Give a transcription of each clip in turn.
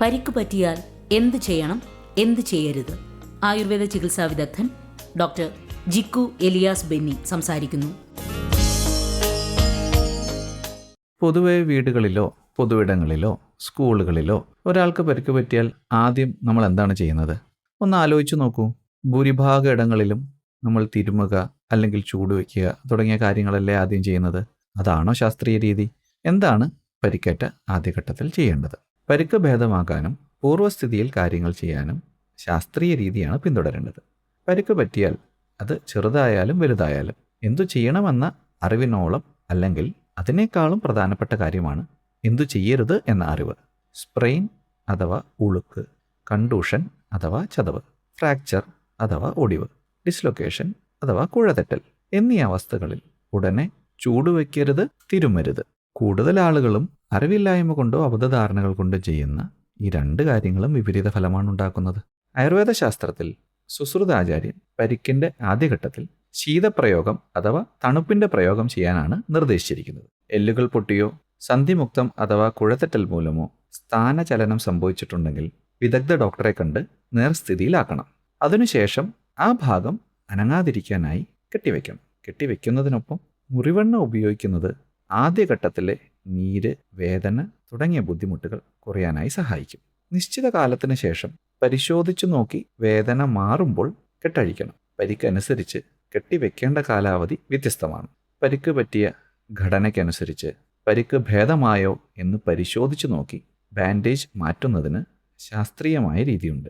പരിക്ക് പറ്റിയാൽ എന്ത് ചെയ്യണം? എന്ത് ചെയ്യരുത്? ആയുർവേദ ചികിത്സാ വിദഗ്ധൻ ഡോക്ടർ ജിക്കു എലിയാസ് ബെന്നി സംസാരിക്കുന്നു. പൊതുവെ വീടുകളിലോ പൊതുവിടങ്ങളിലോ സ്കൂളുകളിലോ ഒരാൾക്ക് പരിക്ക് പറ്റിയാൽ ആദ്യം നമ്മൾ എന്താണ് ചെയ്യുന്നത്? ഒന്ന് ആലോചിച്ച് നോക്കൂ. ഭൂരിഭാഗ ഇടങ്ങളിലും നമ്മൾ തിരുമുക അല്ലെങ്കിൽ ചൂട് വയ്ക്കുക തുടങ്ങിയ കാര്യങ്ങളല്ലേ ആദ്യം ചെയ്യുന്നത്? അതാണോ ശാസ്ത്രീയ രീതി? എന്താണ് പരിക്കേറ്റ ആദ്യഘട്ടത്തിൽ ചെയ്യേണ്ടത്? പരിക്ക് ഭേദമാക്കാനും പൂർവസ്ഥിതിയിൽ കാര്യങ്ങൾ ചെയ്യാനും ശാസ്ത്രീയ രീതിയാണ് പിന്തുടരേണ്ടത്. പരിക്ക് പറ്റിയാൽ അത് ചെറുതായാലും വലുതായാലും എന്തു ചെയ്യണമെന്ന അറിവിനോളം അല്ലെങ്കിൽ അതിനേക്കാളും പ്രധാനപ്പെട്ട കാര്യമാണ് എന്തു ചെയ്യരുത് എന്ന അറിവ്. സ്പ്രെയിൻ അഥവാ ഉളുക്ക് കണ്ടൂഷൻ അഥവാ ചതവ് ഫ്രാക്ചർ അഥവാ ഒടിവ് ഡിസ്ലൊക്കേഷൻ അഥവാ കുഴതെറ്റൽ എന്നീ അവസ്ഥകളിൽ ഉടനെ ചൂടുവെക്കരുത് തിരുമരുത്. കൂടുതൽ ആളുകളും അറിവില്ലായ്മ കൊണ്ടോ അബദ്ധധാരണകൾ കൊണ്ടോ ചെയ്യുന്ന ഈ രണ്ട് കാര്യങ്ങളും വിപരീത ഫലമാണ് ഉണ്ടാക്കുന്നത്. ആയുർവേദ ശാസ്ത്രത്തിൽ സുശ്രുതാചാര്യൻ പരിക്കിന്റെ ആദ്യഘട്ടത്തിൽ ശീതപ്രയോഗം അഥവാ തണുപ്പിന്റെ പ്രയോഗം ചെയ്യാനാണ് നിർദ്ദേശിച്ചിരിക്കുന്നത്. എല്ലുകൾ പൊട്ടിയോ സന്ധിമുക്തം അഥവാ കുഴത്തെറ്റൽ മൂലമോ സ്ഥാനചലനം സംഭവിച്ചിട്ടുണ്ടെങ്കിൽ വിദഗ്ധ ഡോക്ടറെ കണ്ട് നേർസ്ഥിതിയിലാക്കണം. അതിനുശേഷം ആ ഭാഗം അനങ്ങാതിരിക്കാനായി കെട്ടിവെക്കണം കെട്ടിവെക്കുന്നതിനൊപ്പം മുറിവെണ്ണ ഉപയോഗിക്കുന്നത് ആദ്യഘട്ടത്തിലെ നീര് വേദന തുടങ്ങിയ ബുദ്ധിമുട്ടുകൾ കുറയാനായി സഹായിക്കും. നിശ്ചിത കാലത്തിന് ശേഷം പരിശോധിച്ചു നോക്കി വേദന മാറുമ്പോൾ കെട്ടഴിക്കണം. പരിക്കനുസരിച്ച് കെട്ടിവെക്കേണ്ട കാലാവധി വ്യത്യസ്തമാണ്. പരിക്ക് പറ്റിയ ഘടനയ്ക്കനുസരിച്ച് പരിക്ക് ഭേദമായോ എന്ന് പരിശോധിച്ചു നോക്കി ബാൻഡേജ് മാറ്റുന്നതിന് ശാസ്ത്രീയമായ രീതിയുണ്ട്.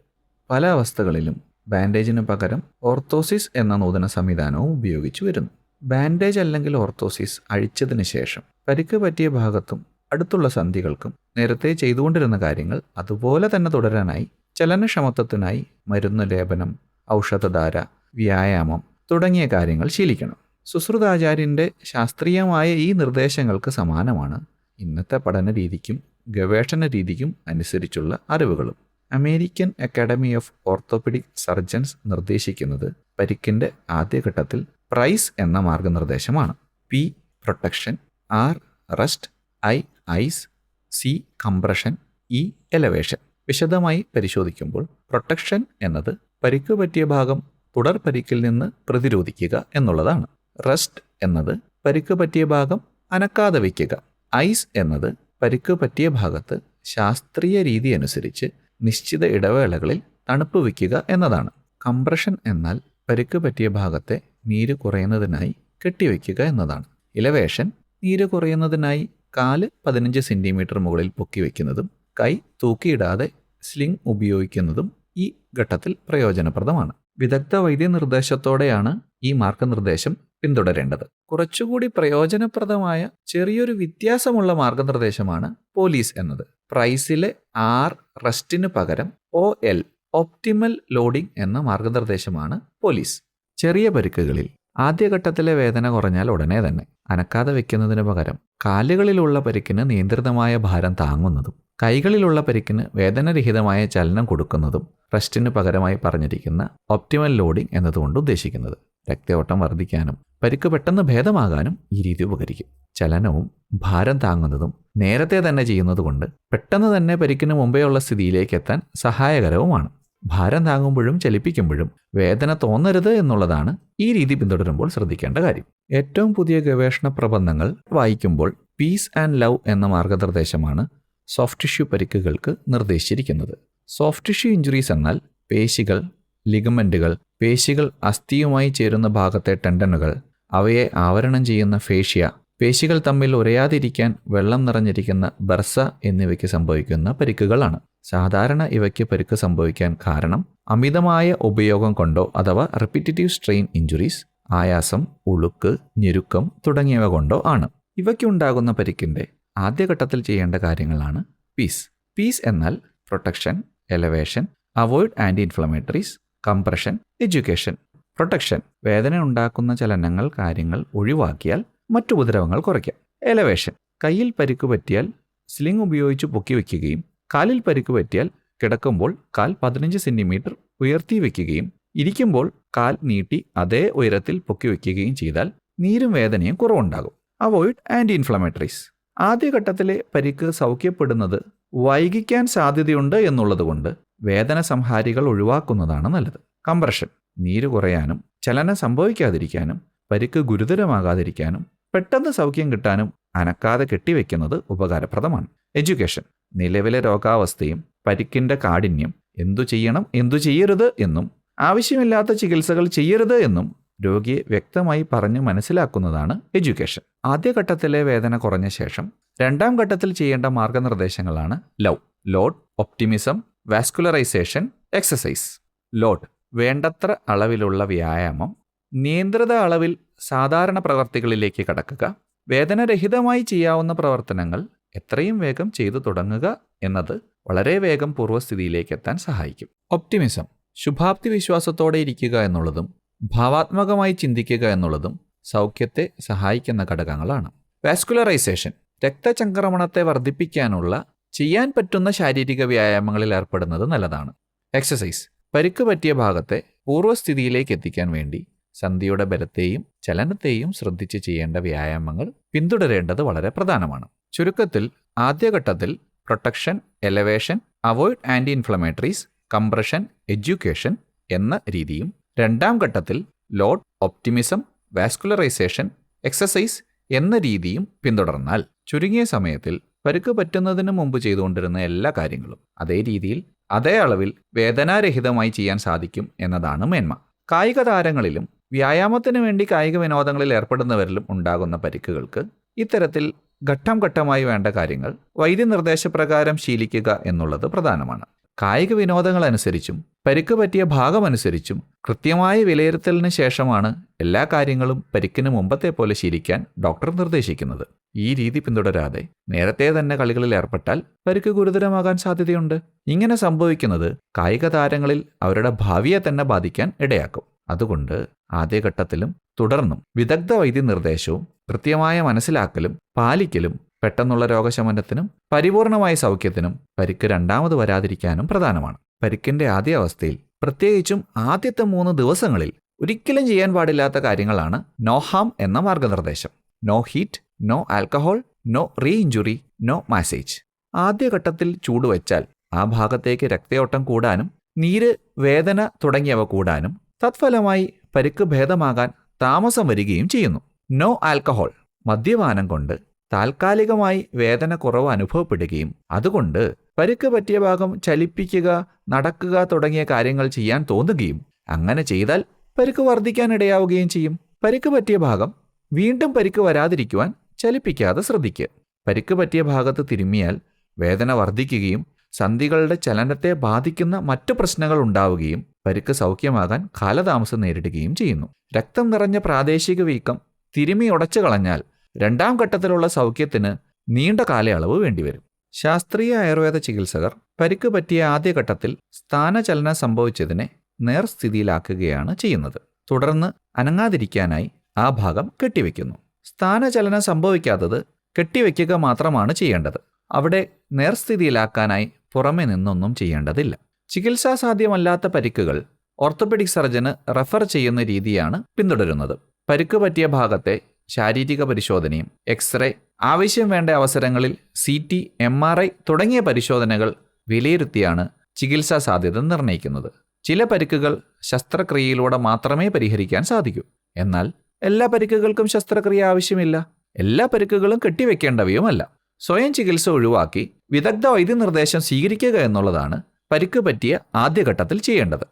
പല അവസ്ഥകളിലും ബാൻഡേജിന് പകരം ഓർത്തോസിസ് എന്ന നൂതന സംവിധാനവും ഉപയോഗിച്ചു വരുന്നു. ബാൻഡേജ് അല്ലെങ്കിൽ ഓർത്തോസിസ് അഴിച്ചതിന് ശേഷം പരിക്ക് പറ്റിയ ഭാഗത്തും അടുത്തുള്ള സന്ധികൾക്കും നേരത്തെ ചെയ്തുകൊണ്ടിരുന്ന കാര്യങ്ങൾ അതുപോലെ തന്നെ തുടരാനായി ചലനക്ഷമത്വത്തിനായി മരുന്ന് ലേപനം ഔഷധധാര വ്യായാമം തുടങ്ങിയ കാര്യങ്ങൾ ശീലിക്കണം. സുശ്രുതാചാര്യന്റെ ശാസ്ത്രീയമായ ഈ നിർദ്ദേശങ്ങൾക്ക് സമാനമാണ് ഇന്നത്തെ പഠന രീതിക്കും ഗവേഷണ രീതിക്കും അനുസരിച്ചുള്ള അറിവുകളും. American Academy of Orthopaedic Surgeons നിർദ്ദേശിക്കുന്നത് പരിക്കിന്റെ ആദ്യഘട്ടത്തിൽ പ്രൈസ് എന്ന മാർഗനിർദ്ദേശമാണ്. P protection. R rest. I ice. C compression. E elevation. വിശദമായി പരിശോധിക്കുമ്പോൾ പ്രൊട്ടക്ഷൻ എന്നത് പരിക്ക് പറ്റിയ ഭാഗം തുടർ പരിക്കിൽ നിന്ന് പ്രതിരോധിക്കുക എന്നുള്ളതാണ്. റെസ്റ്റ് എന്നത് പരിക്ക് പറ്റിയ ഭാഗം അനക്കാതെ വയ്ക്കുക. ഐസ് എന്നത് പരിക്ക് പറ്റിയ ഭാഗത്ത് ശാസ്ത്രീയ രീതി അനുസരിച്ച് നിശ്ചിത ഇടവേളകളിൽ തണുപ്പ് വയ്ക്കുക എന്നതാണ്. കംപ്രഷൻ എന്നാൽ പരിക്ക് പറ്റിയ ഭാഗത്തെ നീര് കുറയുന്നതിനായി കെട്ടിവയ്ക്കുക എന്നതാണ്. ഇലവേഷൻ നീര് കുറയുന്നതിനായി കാൽ പതിനഞ്ച് സെന്റിമീറ്റർ മുകളിൽ പൊക്കി വയ്ക്കുന്നതും കൈ തൂക്കിയിടാതെ സ്ലിംഗ് ഉപയോഗിക്കുന്നതും ഈ ഘട്ടത്തിൽ പ്രയോജനപ്രദമാണ്. വിദഗ്ധ നിർദ്ദേശത്തോടെയാണ് ഈ മാർഗനിർദ്ദേശം പിന്തുടരേണ്ടത്. കുറച്ചുകൂടി പ്രയോജനപ്രദമായ ചെറിയൊരു വ്യത്യാസമുള്ള മാർഗനിർദ്ദേശമാണ് പോലീസ് എന്നത്. പ്രൈസിലെ ആർ റെസ്റ്റിന് പകരം ഒ എൽ ഒപ്റ്റിമൽ ലോഡിംഗ് എന്ന മാർഗനിർദ്ദേശമാണ് പോലീസ് ചെറിയ പരിക്കുകളിൽ ആദ്യഘട്ടത്തിലെ വേദന കുറഞ്ഞാൽ ഉടനെ തന്നെ അനക്കാതെ വെക്കുന്നതിന് പകരം കാലുകളിലുള്ള പരിക്കിന് നിയന്ത്രിതമായ ഭാരം താങ്ങുന്നതും കൈകളിലുള്ള പരിക്കിന് വേദനരഹിതമായ ചലനം കൊടുക്കുന്നതും റെസ്റ്റിന് പകരമായി പറഞ്ഞിരിക്കുന്ന ഒപ്റ്റിമൽ ലോഡിംഗ് എന്നതുകൊണ്ട് ഉദ്ദേശിക്കുന്നത്. രക്തയോട്ടം വർദ്ധിക്കാനും പരിക്ക് പെട്ടെന്ന് ഭേദമാകാനും ഈ രീതി ഉപകരിക്കും. ചലനവും ഭാരം താങ്ങുന്നതും നേരത്തെ തന്നെ ചെയ്യുന്നതുകൊണ്ട് പെട്ടെന്ന് തന്നെ പരിക്കിന് മുമ്പേ ഉള്ള സ്ഥിതിയിലേക്ക് എത്താൻ സഹായകരവുമാണ്. ഭാരം താങ്ങുമ്പോഴും ചലിപ്പിക്കുമ്പോഴും വേദന തോന്നരുത് എന്നുള്ളതാണ് ഈ രീതി പിന്തുടരുമ്പോൾ ശ്രദ്ധിക്കേണ്ട കാര്യം. ഏറ്റവും പുതിയ ഗവേഷണ പ്രബന്ധങ്ങൾ വായിക്കുമ്പോൾ പീസ് ആൻഡ് ലവ് എന്ന മാർഗനിർദ്ദേശമാണ് സോഫ്റ്റ് ടിഷ്യൂ പരിക്കുകൾക്ക് നിർദ്ദേശിച്ചിരിക്കുന്നത്. സോഫ്റ്റ് ടിഷ്യൂ ഇഞ്ചുറീസ് എന്നാൽ പേശികൾ ലിഗമെന്റുകൾ പേശികൾ അസ്ഥിയുമായി ചേരുന്ന ഭാഗത്തെ ടെൻഡനുകൾ. അവയെ ആവരണം ചെയ്യുന്ന ഫേഷ്യ. പേശികൾ തമ്മിൽ ഉരയാതിരിക്കാൻ വെള്ളം നിറഞ്ഞിരിക്കുന്ന ബർസ എന്നിവയ്ക്ക് സംഭവിക്കുന്ന പരിക്കുകളാണ്. സാധാരണ ഇവയ്ക്ക് പരിക്ക് സംഭവിക്കാൻ കാരണം അമിതമായ ഉപയോഗം കൊണ്ടോ അഥവാ റിപ്പിറ്റേറ്റീവ് സ്ട്രെയിൻ ഇഞ്ചുറീസ് ആയാസം ഉളുക്ക് ഞെരുക്കം തുടങ്ങിയവ കൊണ്ടോ ആണ്. ഇവയ്ക്കുണ്ടാകുന്ന പരിക്കിന്റെ ആദ്യഘട്ടത്തിൽ ചെയ്യേണ്ട കാര്യങ്ങളാണ് പീസ്. പീസ് എന്നാൽ protection elevation avoid anti inflammatories compression education protection വേദന ഉണ്ടാക്കുന്ന ചലനങ്ങൾ കാര്യങ്ങൾ ഒഴിവാക്കിയാൽ മറ്റു ഉപദ്രവങ്ങൾ കുറയ്ക്കാം. എലവേഷൻ കയ്യിൽ പരിക്ക് പറ്റിയാൽ സ്ലിംഗ് ഉപയോഗിച്ച് പൊക്കി വയ്ക്കുകയും കാലിൽ പരിക്ക് പറ്റിയാൽ കിടക്കുമ്പോൾ കാൽ പതിനഞ്ച് സെന്റിമീറ്റർ ഉയർത്തി വയ്ക്കുകയും ഇരിക്കുമ്പോൾ കാൽ നീട്ടി അതേ ഉയരത്തിൽ പൊക്കി വയ്ക്കുകയും ചെയ്താൽ നീരും വേദനയും കുറവുണ്ടാകും. അവോയ്ഡ് ആന്റി ഇൻഫ്ലമേറ്ററീസ് ആദ്യഘട്ടത്തിലെ പരിക്ക് സൗഖ്യപ്പെടുന്നത് വൈകിക്കാൻ സാധ്യതയുണ്ട് എന്നുള്ളതുകൊണ്ട് വേദന സംഹാരികൾ ഒഴിവാക്കുന്നതാണ് നല്ലത്. കംപ്രഷൻ. നീര് കുറയാനും ചലനം സംഭവിക്കാതിരിക്കാനും പരിക്ക് ഗുരുതരമാകാതിരിക്കാനും പെട്ടെന്ന് സൗഖ്യം കിട്ടാനും അനക്കാതെ കെട്ടിവെക്കുന്നത് ഉപകാരപ്രദമാണ്. എഡ്യൂക്കേഷൻ. നിലവിലെ രോഗാവസ്ഥയും പരിക്കിന്റെ കാഠിന്യം എന്തു ചെയ്യണം എന്തു ചെയ്യരുത് എന്നും ആവശ്യമില്ലാത്ത ചികിത്സകൾ ചെയ്യരുത് എന്നും രോഗിയെ വ്യക്തമായി പറഞ്ഞു മനസ്സിലാക്കുന്നതാണ് എഡ്യൂക്കേഷൻ. ആദ്യഘട്ടത്തിലെ വേദന കുറഞ്ഞ ശേഷം രണ്ടാം ഘട്ടത്തിൽ ചെയ്യേണ്ട മാർഗനിർദ്ദേശങ്ങളാണ് LOVE load optimism vascularisation exercise load വേണ്ടത്ര അളവിലുള്ള വ്യായാമം. നിയന്ത്രിത അളവിൽ സാധാരണ പ്രവർത്തികളിലേക്ക് കടക്കുക. വേദനരഹിതമായി ചെയ്യാവുന്ന പ്രവർത്തനങ്ങൾ എത്രയും വേഗം ചെയ്തു തുടങ്ങുക എന്നത് വളരെ വേഗം പൂർവസ്ഥിതിയിലേക്ക് എത്താൻ സഹായിക്കും. ഒപ്റ്റിമിസം ശുഭാപ്തി വിശ്വാസത്തോടെ ഇരിക്കുക എന്നുള്ളതും ഭാവാത്മകമായി ചിന്തിക്കുക എന്നുള്ളതും സൗഖ്യത്തെ സഹായിക്കുന്ന ഘടകങ്ങളാണ്. വാസ്കുലറൈസേഷൻ രക്തചംക്രമണത്തെ വർദ്ധിപ്പിക്കാനുള്ള ചെയ്യാൻ പറ്റുന്ന ശാരീരിക വ്യായാമങ്ങളിൽ ഏർപ്പെടുന്നത് നല്ലതാണ്. എക്സസൈസ് പരിക്ക് പറ്റിയ ഭാഗത്തെ പൂർവസ്ഥിതിയിലേക്ക് എത്തിക്കാൻ വേണ്ടി സന്ധിയുടെ ബലത്തെയും ചലനത്തെയും ശ്രദ്ധിച്ച് ചെയ്യേണ്ട വ്യായാമങ്ങൾ പിന്തുടരേണ്ടത് വളരെ പ്രധാനമാണ്. ചുരുക്കത്തിൽ ആദ്യഘട്ടത്തിൽ protection elevation avoid anti inflammatories compression education എന്ന രീതിയും രണ്ടാം ഘട്ടത്തിൽ ലോഡ് ഒപ്റ്റിമിസം വാസ്കുലറൈസേഷൻ എക്സസൈസ് എന്ന രീതിയും പിന്തുടർന്നാൽ ചുരുങ്ങിയ സമയത്തിൽ പരുക്ക് പറ്റുന്നതിന് മുമ്പ് ചെയ്തുകൊണ്ടിരുന്ന എല്ലാ കാര്യങ്ങളും അതേ രീതിയിൽ അതേ അളവിൽ വേദനാരഹിതമായി ചെയ്യാൻ സാധിക്കും എന്നതാണ് മേന്മ. കായിക താരങ്ങളിലും വ്യായാമത്തിന് വേണ്ടി കായിക വിനോദങ്ങളിൽ ഏർപ്പെടുന്നവരിലും ഉണ്ടാകുന്ന പരിക്കുകൾക്ക് ഇത്തരത്തിൽ ഘട്ടം ഘട്ടമായി വേണ്ട കാര്യങ്ങൾ വൈദ്യനിർദ്ദേശപ്രകാരം ശീലിക്കുക എന്നുള്ളത് പ്രധാനമാണ്. കായിക വിനോദങ്ങളനുസരിച്ചും പരിക്ക് പറ്റിയ ഭാഗമനുസരിച്ചും കൃത്യമായ വിലയിരുത്തലിന് ശേഷമാണ് എല്ലാ കാര്യങ്ങളും പരിക്കിന് മുമ്പത്തെ പോലെ ശീലിക്കാൻ ഡോക്ടർ നിർദ്ദേശിക്കുന്നത്. ഈ രീതി പിന്തുടരാതെ നേരത്തെ തന്നെ കളികളിൽ ഏർപ്പെട്ടാൽ പരിക്ക് ഗുരുതരമാകാൻ സാധ്യതയുണ്ട്. ഇങ്ങനെ സംഭവിക്കുന്നത് കായിക താരങ്ങളിൽ അവരുടെ ഭാവിയെ തന്നെ ബാധിക്കാൻ ഇടയാക്കും. അതുകൊണ്ട് ആദ്യഘട്ടത്തിലും തുടർന്നും വിദഗ്ധ വൈദ്യ നിർദ്ദേശവും കൃത്യമായ മനസ്സിലാക്കലും പാലിക്കലും പെട്ടെന്നുള്ള രോഗശമനത്തിനും പരിപൂർണമായ സൗഖ്യത്തിനും പരിക്ക് രണ്ടാമത് വരാതിരിക്കാനും പ്രധാനമാണ്. പരിക്കിന്റെ ആദ്യ അവസ്ഥയിൽ. പ്രത്യേകിച്ചും ആദ്യത്തെ മൂന്ന് ദിവസങ്ങളിൽ ഒരിക്കലും ചെയ്യാൻ പാടില്ലാത്ത കാര്യങ്ങളാണ് നോഹാം എന്ന മാർഗനിർദ്ദേശം. No heat no alcohol no reinjury no massage ആദ്യഘട്ടത്തിൽ ചൂടുവച്ചാൽ ആ ഭാഗത്തേക്ക് രക്തയോട്ടം കൂടാനും നീര് വേദന തുടങ്ങിയവ കൂടാനും തത്ഫലമായി പരിക്ക് ഭേദമാകാൻ താമസം വരികയും ചെയ്യുന്നു. നോ ആൽക്കഹോൾ മദ്യപാനം കൊണ്ട് താൽക്കാലികമായി വേദന കുറവ് അനുഭവപ്പെടുകയും അതുകൊണ്ട് പരുക്ക് പറ്റിയ ഭാഗം ചലിപ്പിക്കുക നടക്കുക തുടങ്ങിയ കാര്യങ്ങൾ ചെയ്യാൻ തോന്നുകയും അങ്ങനെ ചെയ്താൽ പരിക്ക് വർദ്ധിക്കാനിടയാവുകയും ചെയ്യും. പരുക്ക് പറ്റിയ ഭാഗം വീണ്ടും പരുക്ക് വരാതിരിക്കുവാൻ ചലിപ്പിക്കാതെ ശ്രദ്ധിക്കുക പരുക്ക് പറ്റിയ ഭാഗത്ത് തിരുമ്മിയാൽ വേദന വർദ്ധിക്കുകയും സന്ധികളുടെ ചലനത്തെ ബാധിക്കുന്ന മറ്റു പ്രശ്നങ്ങൾ ഉണ്ടാവുകയും പരുക്ക് സൗഖ്യമാകാൻ കാലതാമസം നേരിടുകയും ചെയ്യുന്നു. രക്തം നിറഞ്ഞ പ്രാദേശിക വീക്കം തിരുമി ഉടച്ചു കളഞ്ഞാൽ രണ്ടാം ഘട്ടത്തിലുള്ള സൗഖ്യത്തിന് നീണ്ട കാലയളവ് വേണ്ടിവരും. ശാസ്ത്രീയ ആയുർവേദ ചികിത്സകർ പരിക്ക് പറ്റിയ ആദ്യഘട്ടത്തിൽ സ്ഥാനചലനം സംഭവിച്ചതിനെ നേർസ്ഥിതിയിലാക്കുകയാണ് ചെയ്യുന്നത്. തുടർന്ന് അനങ്ങാതിരിക്കാനായി ആ ഭാഗം കെട്ടിവെക്കുന്നു. സ്ഥാനചലനം സംഭവിക്കാത്തത് കെട്ടിവെക്കുക മാത്രമാണ് ചെയ്യേണ്ടത്. അവിടെ നേർസ്ഥിതിയിലാക്കാനായി പുറമെ നിന്നൊന്നും ചെയ്യേണ്ടതില്ല. ചികിത്സാ സാധ്യമല്ലാത്ത പരിക്കുകൾ ഓർത്തോപെഡിക് സർജന് റെഫർ ചെയ്യുന്ന രീതിയാണ് പിന്തുടരുന്നത്. പരിക്ക് പറ്റിയ ഭാഗത്തെ ശാരീരിക പരിശോധനയും എക്സ്റേ ആവശ്യം വേണ്ട അവസരങ്ങളിൽ C T M R I തുടങ്ങിയ പരിശോധനകൾ വിലയിരുത്തിയാണ് ചികിത്സാ സാധ്യത നിർണയിക്കുന്നത്. ചില പരിക്കുകൾ ശസ്ത്രക്രിയയിലൂടെ മാത്രമേ പരിഹരിക്കാൻ സാധിക്കൂ. എന്നാൽ എല്ലാ പരിക്കുകൾക്കും ശസ്ത്രക്രിയ ആവശ്യമില്ല. എല്ലാ പരിക്കുകളും കെട്ടിവെക്കേണ്ടവയുമല്ല. സ്വയം ചികിത്സ ഒഴിവാക്കി വിദഗ്ധ വൈദ്യനിർദ്ദേശം സ്വീകരിക്കുക എന്നുള്ളതാണ് പരിക്ക് പറ്റിയ ആദ്യഘട്ടത്തിൽ ചെയ്യേണ്ടത്.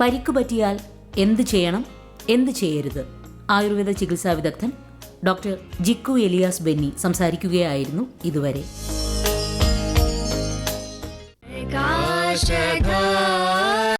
പരിക്ക് പറ്റിയാൽ എന്ത് ചെയ്യണം? എന്ത് ചെയ്യരുത്? ആയുർവേദ ചികിത്സാ വിദഗ്ധൻ ഡോക്ടർ ജിക്കു എലിയാസ് ബെന്നി സംസാരിക്കുകയായിരുന്നു ഇതുവരെ.